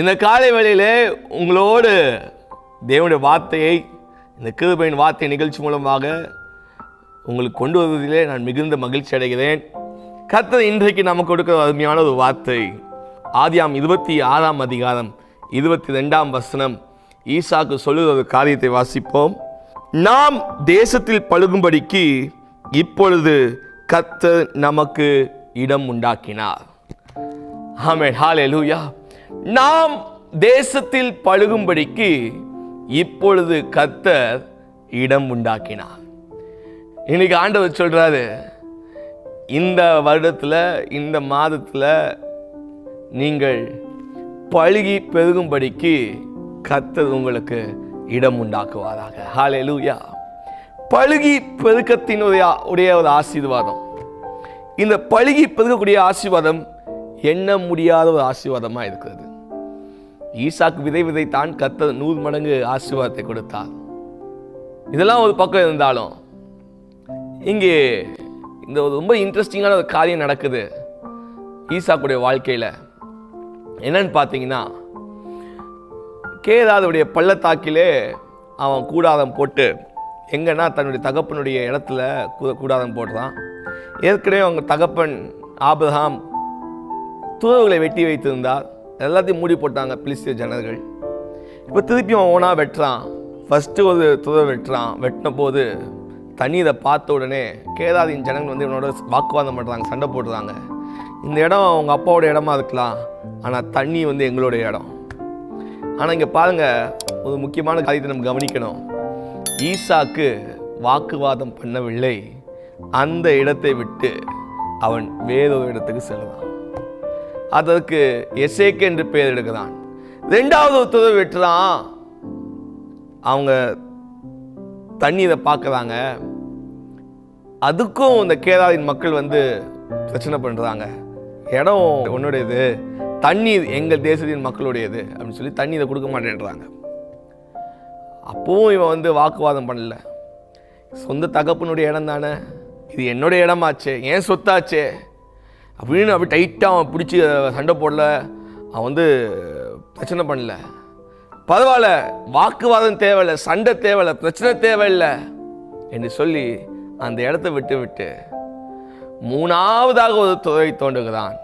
இந்த காலை வேளையிலே உங்களோடு தேவனுடைய வார்த்தையை இந்த கிருபையின் வார்த்தை நிகழ்ச்சி மூலமாக உங்களுக்கு கொண்டு வருவதிலே நான் மிகுந்த மகிழ்ச்சி அடைகிறேன். கர்த்தர் இன்றைக்கு நமக்கு கொடுக்கிற அருமையான ஒரு வார்த்தை. ஆதியாம் இருபத்தி ஆறாம் அதிகாரம் இருபத்தி ரெண்டாம் வசனம். ஈசாக்கு சொல்லுகிற ஒரு காரியத்தை வாசிப்போம். நாம் தேசத்தில் பழுகும்படிக்கு இப்பொழுது கர்த்தர் நமக்கு இடம் உண்டாக்கினார். ஆமே ஹாலே லூயா நாம் தேசத்தில் பழுகும்படிக்கு இப்பொழுது கர்த்தர் இடம் உண்டாக்கினார். இன்னைக்கு ஆண்டவர் சொல்றாரு இந்த வருடத்தில் இந்த மாதத்தில் நீங்கள் பழுகி பெருகும்படிக்கு கர்த்தர் உங்களுக்கு இடம் உண்டாக்குவாராக. ஹalleluya பழுகி பெருக்கத்தினுடைய உடைய ஒரு ஆசீர்வாதம். இந்த பழுகி பெருகக்கூடிய ஆசீர்வாதம் எண்ண முடியாத ஒரு ஆசீர்வாதமாக இருக்கிறது. ஈசாக்கு விதை விதைத்தான் கத்த நூறு மடங்கு ஆசீர்வாதத்தை கொடுத்தார். இதெல்லாம் ஒரு பக்கம் இருந்தாலும் இங்கே இந்த ஒரு ரொம்ப இன்ட்ரெஸ்டிங்கான ஒரு காரியம் நடக்குது. ஈசாக்குடைய வாழ்க்கையில். என்னன்னு பார்த்தீங்கன்னா கேதாதுடைய பள்ளத்தாக்கிலே அவன் கூடாரம் போட்டு எங்கன்னா தன்னுடைய தகப்பனுடைய இடத்துல கூ- கூடாரம் போடுறான். ஏற்கனவே அவங்க தகப்பன் ஆபிரகாம் துறவுகளை வெட்டி வைத்திருந்தார். எல்லாத்தையும் மூடி போட்டாங்க பிலிஸ்திய ஜனர்கள் இப்போ திருப்பி அவன் ஓனாக வெட்டுறான். ஃபஸ்ட்டு ஒரு துறவை வெட்டுறான். வெட்டின போது தண்ணீரை பார்த்த உடனே கேதாதின் ஜனங்கள் வந்து இவனோட வாக்குவாதம் பண்ணுறாங்க சண்டை போடுறாங்க. இந்த இடம் அவங்க அப்பாவோட இடமா இருக்கலாம். ஆனால் தண்ணி வந்து எங்களுடைய இடம். ஆனால் இங்கே பாருங்கள் ஒரு முக்கியமான காரியத்தை நம்ம கவனிக்கணும். ஈசாக்கு வாக்குவாதம் பண்ணவில்லை. அந்த இடத்தை விட்டு அவன் வேறொரு இடத்துக்கு செல்வான் அதற்கு எசேக்கு என்று பெயர் எடுக்கிறான். ரெண்டாவது ஒரு துறவு வெட்டுறான். அவங்க தண்ணீரை பார்க்குறாங்க. அதுக்கும் இந்த கேதாரின் மக்கள் வந்து பிரச்சனை பண்ணுறாங்க இடம் உன்னுடையது. தண்ணீர் எங்கள் தேசத்தின் மக்களுடையது அப்படின்னு சொல்லி தண்ணீரை கொடுக்க மாட்டேன்றாங்க. அப்பவும் இவன் வந்து வாக்குவாதம் பண்ணல. சொந்த தகப்பனுடைய இடம் தானே இது என்னுடைய இடமாச்சே. ஏன் சொத்தாச்சே? அப்படின்னு அப்படி டைட்டாக அவன் பிடிச்சி சண்டை போடல. அவன் வந்து பிரச்சனை பண்ணல. பரவாயில்ல வாக்குவாதம் தேவையில்லை சண்டை தேவையில்லை பிரச்சனை தேவையில்லை என்று சொல்லி அந்த இடத்த விட்டு விட்டு மூணாவதாக ஒரு துறை தோண்டுகிறான்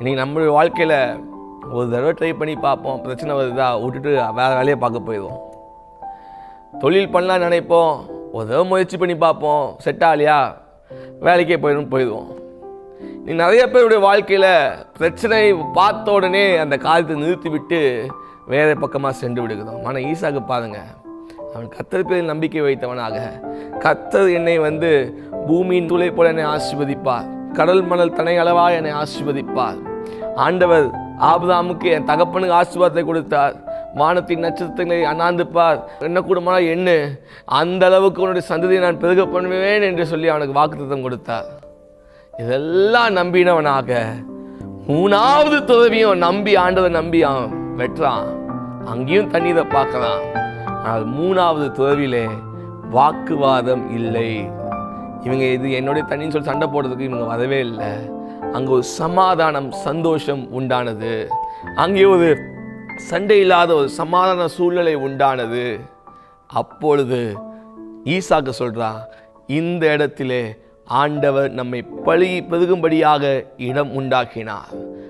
இன்றைக்கி நம்மளுடைய வாழ்க்கையில் ஒரு தடவை ட்ரை பண்ணி பார்ப்போம். பிரச்சனை வருதா? விட்டுட்டு வேறு வேலையை பார்க்க போயிடுவோம். தொழில் பண்ணலான்னு நினைப்போம். ஒரு தடவை முயற்சி பண்ணி பார்ப்போம். செட் ஆகலையா வேலைக்கே போயிடும் போயிடுவோம். நீ நிறைய பேருடைய வாழ்க்கையில் பிரச்சனை பார்த்த உடனே அந்த காலத்தை நிறுத்திவிட்டு வேறு பக்கமாக சென்று விடுகிறோம். ஆனால் ஈசாக்கு பாருங்க. அவன் கத்தர் பேரில் நம்பிக்கை வைத்தவனாக. கத்தர் என்னை வந்து பூமியின் துளை போல என்னை ஆசீர்வதிப்பார். கடல் மணல் தனை அளவாக என்னை ஆசீர்வதிப்பார். ஆண்டவர் ஆபிரகாமுக்கு என் தகப்பனுக்கு ஆசீர்வாதத்தை கொடுத்தார். வானத்தின் நட்சத்திரங்களை அண்ணாந்துப்பார். என்ன கூடுமானா என்ன அந்த அளவுக்கு உன்னுடைய சந்ததியை நான் பெருக பண்ணுவேன் என்று சொல்லி அவனுக்கு வாக்குத்தம் கொடுத்தார். இதெல்லாம் நம்பினவனாக மூணாவது துறவியும் நம்பி ஆண்டதை நம்பி அவன் வெட்டுறான். அங்கேயும் தண்ணீரை பார்க்கலாம். ஆனால் மூணாவது துறவிலே வாக்குவாதம் இல்லை. இவங்க இது என்னுடைய தண்ணின்னு சொல்லி சண்டை போடுறதுக்கு இவங்க வரவே இல்லை. அங்கே ஒரு சமாதானம் சந்தோஷம் உண்டானது. அங்கே ஒரு சண்டை இல்லாத ஒரு சமாதான சூழ்நிலை உண்டானது. அப்பொழுது ஈசாக்கு சொல்கிறா இந்த இடத்திலே ஆண்டவர் நம்மை பழி பெருகும்படியாக இடம் உண்டாக்கினார்.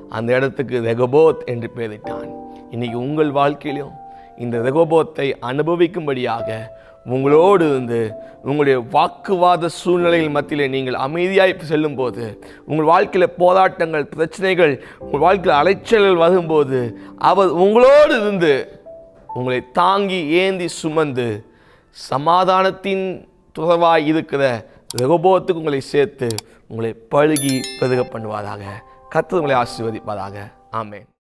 அந்த இடத்துக்கு ரெகபோத் என்று பெயரிட்டான். இன்னைக்கு உங்கள் வாழ்க்கையிலும் இந்த ரகோபோத்தை அனுபவிக்கும்படியாக உங்களோடு இருந்து உங்களுடைய வாக்குவாத சூழ்நிலைகள் மத்தியில் நீங்கள் அமைதியாய் செல்லும்போது உங்கள் வாழ்க்கையில் போராட்டங்கள் பிரச்சனைகள் உங்கள் வாழ்க்கையில் அலைச்சல்கள் வரும்போது அவர் உங்களோடு இருந்து உங்களை தாங்கி ஏந்தி சுமந்து சமாதானத்தின் துறவாய் இருக்கிற ரெகோபோத்துக்கு உங்களை சேர்த்து உங்களை பழுகி பெருக பண்ணுவாராக. கத்து உங்களை ஆசீர்வதிப்பாராக. ஆமேன்.